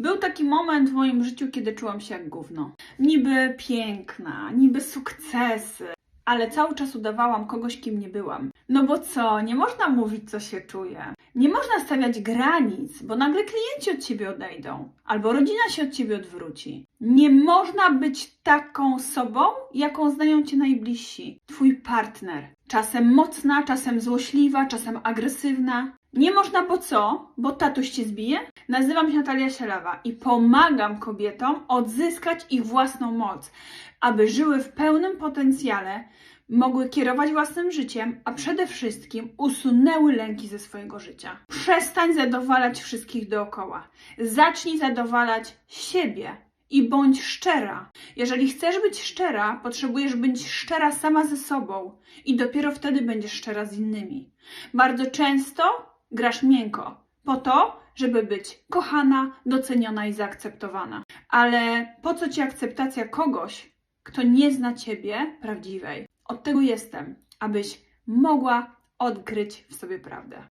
Był taki moment w moim życiu, kiedy czułam się jak gówno. Niby piękna, niby sukcesy, ale cały czas udawałam kogoś, kim nie byłam. No bo co, nie można mówić, co się czuje. Nie można stawiać granic, bo nagle klienci od ciebie odejdą, albo rodzina się od ciebie odwróci. Nie można być taką sobą, jaką znają cię najbliżsi. Twój partner. Czasem mocna, czasem złośliwa, czasem agresywna. Nie można, bo co? Bo tatuś cię zbije? Nazywam się Natalia Sielawa i pomagam kobietom odzyskać ich własną moc, aby żyły w pełnym potencjale, mogły kierować własnym życiem, a przede wszystkim usunęły lęki ze swojego życia. Przestań zadowalać wszystkich dookoła. Zacznij zadowalać siebie i bądź szczera. Jeżeli chcesz być szczera, potrzebujesz być szczera sama ze sobą i dopiero wtedy będziesz szczera z innymi. Bardzo często grasz miękko, po to, żeby być kochana, doceniona i zaakceptowana. Ale po co ci akceptacja kogoś, kto nie zna ciebie prawdziwej? Od tego jestem, abyś mogła odkryć w sobie prawdę.